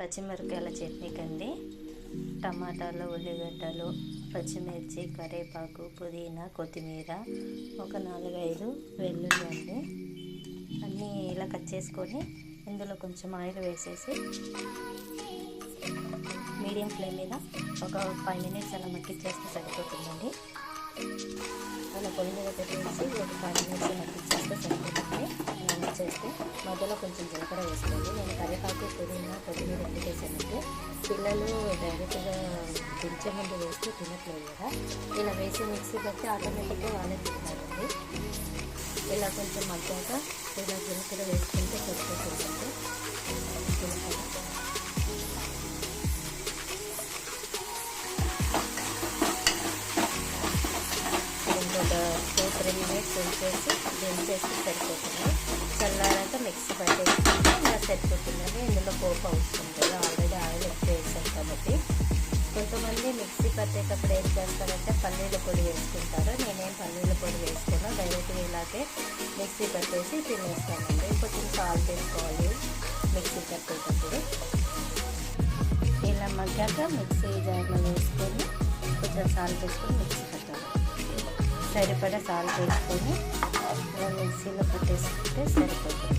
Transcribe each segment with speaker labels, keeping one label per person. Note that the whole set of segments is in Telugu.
Speaker 1: పచ్చిమిరపకాయల చట్నీ కండి టమాటాలు ఉల్లిగడ్డలు పచ్చిమిర్చి కరివేపాకు పుదీనా కొత్తిమీర ఒక నాలుగైదు వెల్లుల్లి అండి అన్నీ ఇలా కట్ చేసుకొని ఇందులో కొంచెం ఆయిల్ వేసేసి మీడియం ఫ్లేమ్ మీద ఒక ఫైవ్ మినిట్స్ అలా మగ్గిచ్చేస్తే సరిపోతుందండి. అలా పొయ్యి మీద పెట్టేసి ఒక ఫైవ్ మినిట్స్ మగ్గిచ్చేస్తే సరిపోతుంది. మధ్యలో కొంచెం జీలకర్ర వేసుకోండి నేను కరివేపాకు పుదీనా కొత్తిమీర ఎందుకు వేసానంటే పిల్లలు డైరెక్ట్గా దించే ముందు వేస్తే తినట్లేదు కదా. ఇలా వేసి మిక్సీ పెట్టి ఆటోమేటిక్గా వాళ్ళే తింటారండి. ఇలా కొంచెం మగ్గాక ఇలా జీలకర్ర వేసుకుంటే సరిపోతుందండి. ఇంకొక టూ త్రీ మినిట్స్ ఉంచేసి దించేసి సరిపోతుంది చల్లారాక మిక్సీ పట్టేసుకుంటే ఇలా సరిపోతుందండి ఇందులో పోపు అవసరం కదా ఆల్రెడీ ఆయిల్ ఎక్కువ వేసాం కాబట్టి. కొంతమంది మిక్సీ పట్టేటప్పుడు ఏం చేస్తారంటే పల్లీల పొడి వేసుకుంటారు. నేనేం పల్లీల పొడి వేసుకున్నా డైరెక్ట్గా ఇలాగే మిక్సీ పట్టేసి తినేస్తానండి. కొంచెం సాల్ట్ వేసుకోవాలి మిక్సీ పట్టేటప్పుడు. ఇలా మగ్గాక మిక్సీ జార్లో వేసుకొని కొంచెం సాల్ట్ వేసుకొని మిక్సీ పట్టాలి. సరిపడా సాల్ట్ వేసుకొని మిక్సీలో పట్టేసుకుంటే సరిపోతుంది.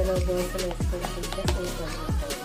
Speaker 1: ఇందులో దోశలు వేసుకొని తింటే సూపర్